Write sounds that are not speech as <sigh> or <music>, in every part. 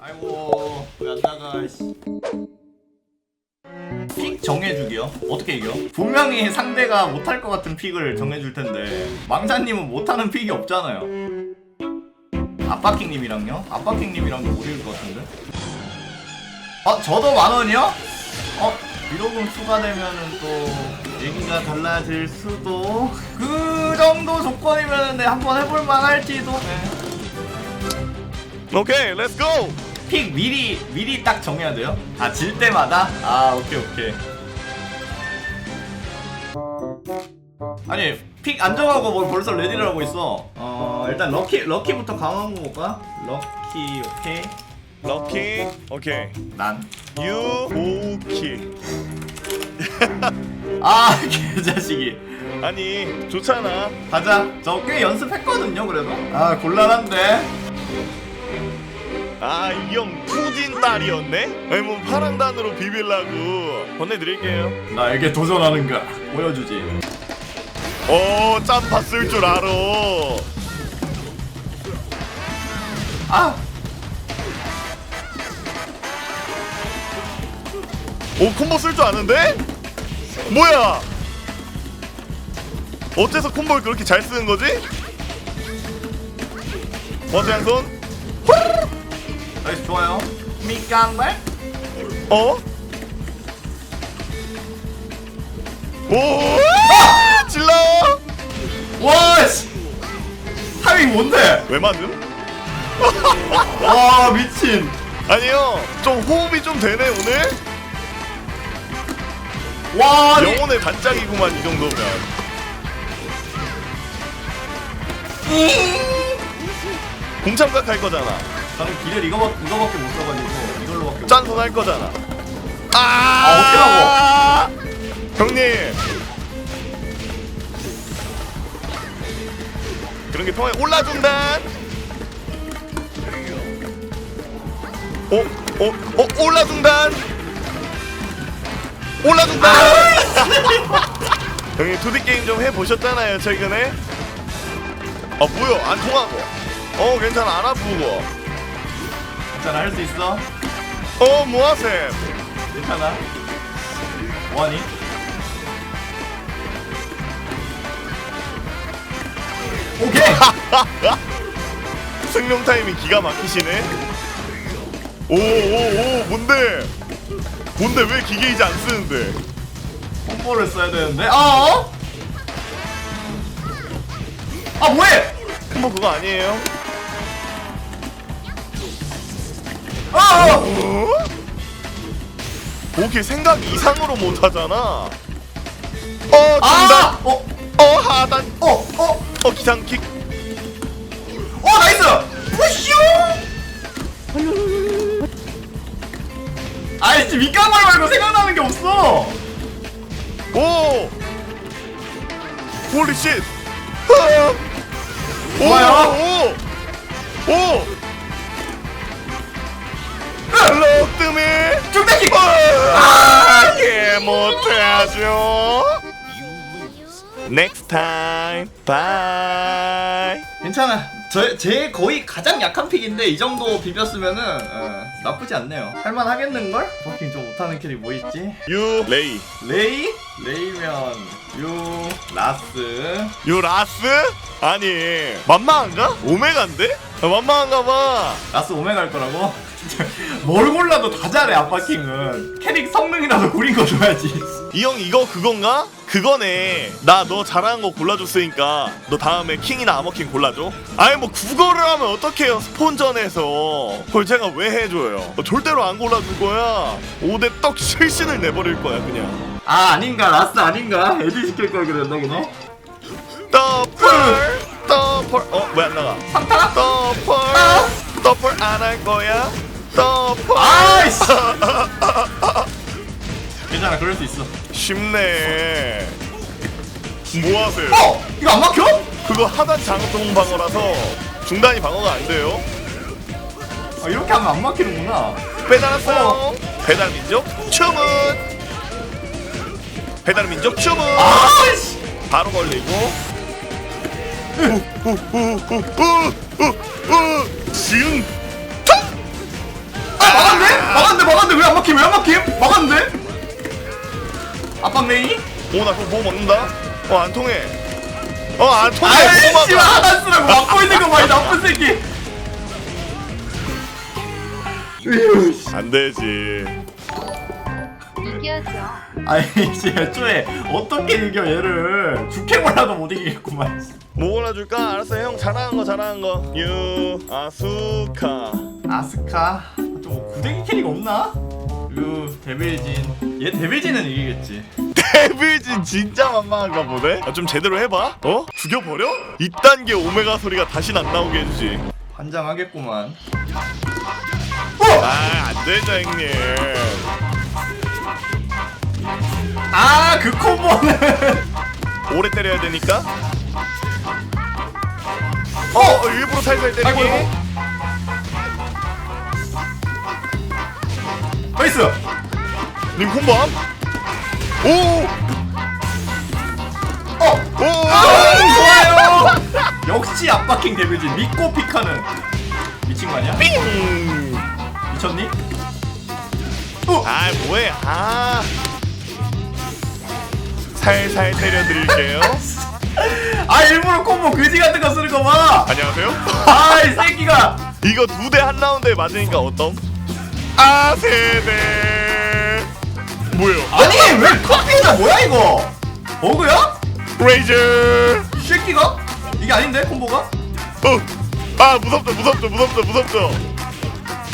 아이고 왜 안 나가 씨. 픽 정해주기요? 어떻게 이겨? 분명히 상대가 못할 것 같은 픽을 정해줄 텐데 망자님은 못하는 픽이 없잖아요 아빠킹님이랑요? 아빠킹님이랑도 못 이길 것 같은데? 어? 저도 만원이요? 어? 위로금 추가되면은 또 얘기가 달라질 수도 그 정도 조건이면은 네, 한번 해볼만 할지도 네. 오케이 렛츠고 픽 미리 미리 딱 정해야 돼요? 아 질 때마다? 아 오케이 오케이. 아니 픽 안 정하고 뭘 벌써 레디를 하고 있어. 어 일단 럭키 럭키부터 강한 거 볼까? 럭키 오케이. 럭키 오케이. 난. 유오키. <laughs> 아 개자식이. 아니 좋잖아. 가자. 저 꽤 연습했거든요 그래도. 아 곤란한데 아 이 형 푸딘 딸이었네? 아니 뭐 파랑단으로 비빌라고. 보내드릴게요. 나에게 도전하는가? 보여주지. 어짬 봤을 줄 알아. 아! 오 콤보 쓸 줄 아는데? 뭐야? 어째서 콤보를 그렇게 잘 쓰는 거지? 원수 양손 나이스 좋아요. 미깡발? 어? 오! 질러! 와 씨. 타이밍 뭔데? 왜 맞음? <laughs> 와 미친. 아니요 좀 호흡이 좀 되네 오늘? 와 아니, 영혼의 반짝이구만 이 정도면. 공참각 할 거잖아 나는 기를 이거 이거밖에 못 써가지고 이걸로밖에 못. 짠손 할 거잖아 아, 아, 형님 그런 게 통해 올라준다 어? 어? 어? 올라준다 올라준다 <laughs> 형님 2D 게임 좀 해보셨잖아요 최근에 아 뭐야 안 통하고 어 괜찮아 안 아프고 괜찮아 할 수 있어. 어 뭐하셈 괜찮아. 뭐하니? 오케이. <laughs> 승용 타이밍 기가 막히시네. 오오오 뭔데? 뭔데 왜 기계이지 안 쓰는데? 콤보를 써야 되는데. 어? 아 뭐해? 뭐 그거 아니에요? 어! 어? 오케이 생각 이상으로 못 하잖아. 어 중단. 아! 어? 어 하단. 어? 어? 어 기상킥. 어 나이스! 푸슈! 아이 지금 밑강말 말고 생각나는 게 없어. 오. 홀리 쉣. 오, 좋아요. 오. 오. 럭드미. 중대킥. 아, 이게 못하죠. Next time, bye. 괜찮아. 저, 제 거의 가장 약한 픽인데 이 정도 비볐으면은 어, 나쁘지 않네요. 할만하겠는걸? 버킹 좀 못하는 캐릭 뭐 있지? 유 레이, 레이? 레이면 유 라스 유 라스? 아니 만만한가? 오메가인데? 아, 만만한가 봐. 라스 오메갈 거라고? <laughs> 뭘 골라도 다 잘해 아빠킹은 캐릭 성능이라도 구린 거 줘야지 이 형 이거 그건가? 그거네. 나 너 잘하는 거 골라줬으니까 너 다음에 킹이나 아머킹 골라줘. 아니 뭐 국어를 하면 어떡해요 스폰전에서. 그걸 제가 왜 해줘요? 어, 절대로 안 골라줄 거야. 5대 떡 실신을 내버릴 거야 그냥. 아 아닌가 라스 아닌가? 에디 시킬 걸 그랬나 그네? 더펄 더펄 어왜 안 나가? 더펄 더펄 안할 거야? 더펄 아이씨 <laughs> 괜찮아 그럴 수 있어 쉽네. 뭐 하세요? 어! 이거 안 막혀? 그거 하단 장동 방어라서 중단이 방어가 안 돼요. 아 이렇게 하면 안 막히는구나 배달 왔어요. 배달 민족 주문. 배달 민족 주문. 아이씨 바로 걸리고. 우우우우우우우 지응. 턱! 막았는데 막았는데 왜 안 막힘 왜 안 막힘 막았는데 압박 레이 오나 그거 뭐 먹는다 어안 통해 어안 통해 아이 뭐 씨발 막아. 하나 쓰라고 막고 있는 거 봐 이 나쁜 새끼. 안 되지. 이겨줘. 아이 씨 애초에 어떻게 이겨 얘를. 죽게 몰라도 못 이기겠구만. 뭐 골라줄까? 알았어 형. 잘하는 거 잘하는 거 유 아수카. 아스카? 좀뭐 구대기 캐릭 없나? 유 데빌진. 얘 데빌진은 이기겠지 데빌진 진짜 만만한가 보네? 아, 좀 제대로 해봐. 어? 죽여버려? 이딴 게 오메가 소리가 다시 안 나오게 해주지. 환장하겠구만. 아 안 되죠 형님. 아 그 콤보는. <laughs> 오래 때려야 되니까? 어 일부러 살살 때리기 아이고. 아이고 나이스! 님 콤밤 오! 어! 오! 아, 좋아요 역시 압박킹 데빌진 믿고 픽하는 미친 거 아니야? 삥! 미쳤니? 아 뭐해 아 살살 때려드릴게요 <laughs> 아 일부러 콤보 그지 같은 거 쓰는 거 봐 안녕하세요 <laughs> 아이 새끼가 이거 두 대 한 라운드에 맞으니까 어떤? 아 세대 뭐예요? 아니 왜 커피자 뭐야 이거 버그야? 레이저 이 새끼가? 이게 아닌데 콤보가? 어. 아 무섭죠 무섭죠 무섭죠 무섭죠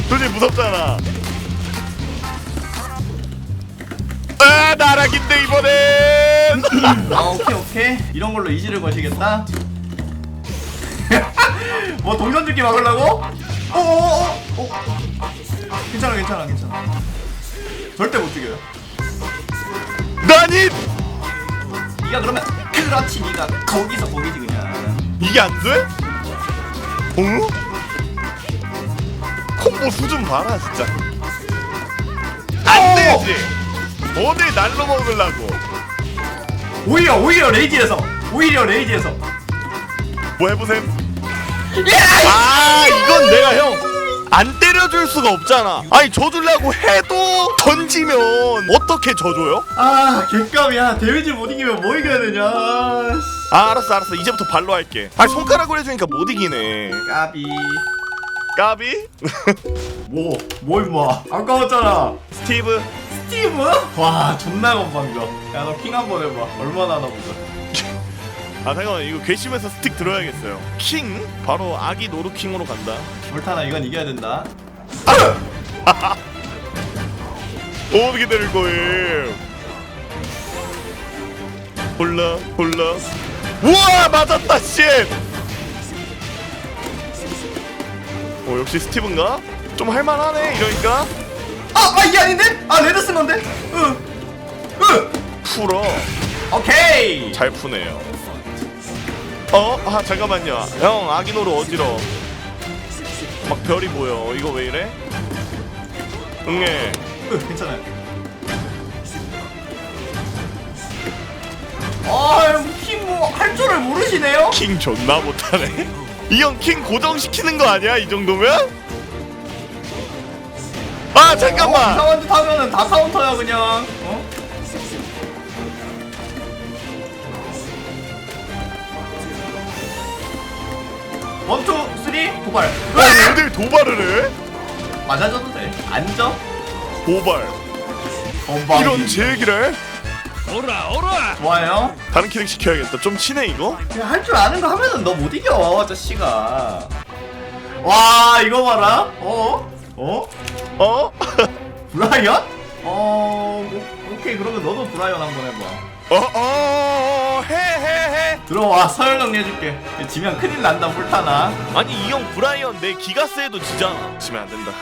솔직히 무섭잖아 아 나락인데 이번엔 아 오케이 오케이 이런 걸로 이지를 거시겠다 <laughs> 뭐 동전 줄기 막으려고? 어어어어 어. 괜찮아 괜찮아 괜찮아 절대 못 죽여요 나니! 니가 그러면 그렇지 니가 거기서 거기지 그냥. 이게 안 돼? 어? 콤보 수준 봐라 진짜. 안 오! 되지! 어딜 날로 먹으려고. 오히려 오히려 레이지에서. 오히려 레이지에서. 뭐 해보셈? 아 이건 내가 형 안 때려줄 수가 없잖아. 아니 져주려고 해도 던지면 어떻게 져줘요? 아 개값이야. 데미지 못 이기면 뭐 이겨야 되냐. 아, 씨. 아 알았어 알았어. 이제부터 발로 할게. 아니 손가락으로 해주니까 못 이기네. 까비. 까비? <laughs> 뭐? 뭐 임마. 아까웠잖아. 스티브? 스티브? 와 존나 건방 이거 야너 킹 한번 해봐. 얼마나 하나 보자 아 잠깐만 이거 괘씸해서 스틱 들어야겠어요 킹? 바로 아기 노루킹으로 간다 몰타나 이건 이겨야 된다 <laughs> 어떻게 때릴 거예요? 몰라 몰라 우와 맞았다 씨! 어 역시 스티븐가? 좀 할만하네 이러니까 아, 아 이게 아닌데? 아 레드 쓴 건데? 으, 으, 풀어 오케이. 잘 푸네요 어? 아 잠깐만요 형 아기노루 어지러 막 별이 보여 이거 왜 이래? 응애 으, 괜찮아요. 아, 킹뭐할 줄을 모르시네요? 킹 존나 못하네 이 형 킹 고정시키는 거 아니야 이 정도면? 아 어, 잠깐만 이상한 짓 하면은 다 카운터야 그냥. 어? 원투 쓰리 도발. 어, 어딜 도발을 해? 맞아줘도 돼. 앉아. 도발 건방. 이런 제 얘기를 해? 좋아요. 다른 캐릭 시켜야겠다 좀 친해 이거? 할 줄 아는 거 하면은 너 못 이겨, 자식아. 와, 이거 봐라. 어? 어? 어? <laughs> 브라이언? 어, 뭐, 오케이. 그러면 너도 브라이언 한번 해봐. 어? 어? 해해해 들어와, 서열 정리해줄게. 지면 큰일 난다, 불타나. 아니 이 형 브라이언 내 기가스에도 지잖아 지면 안 된다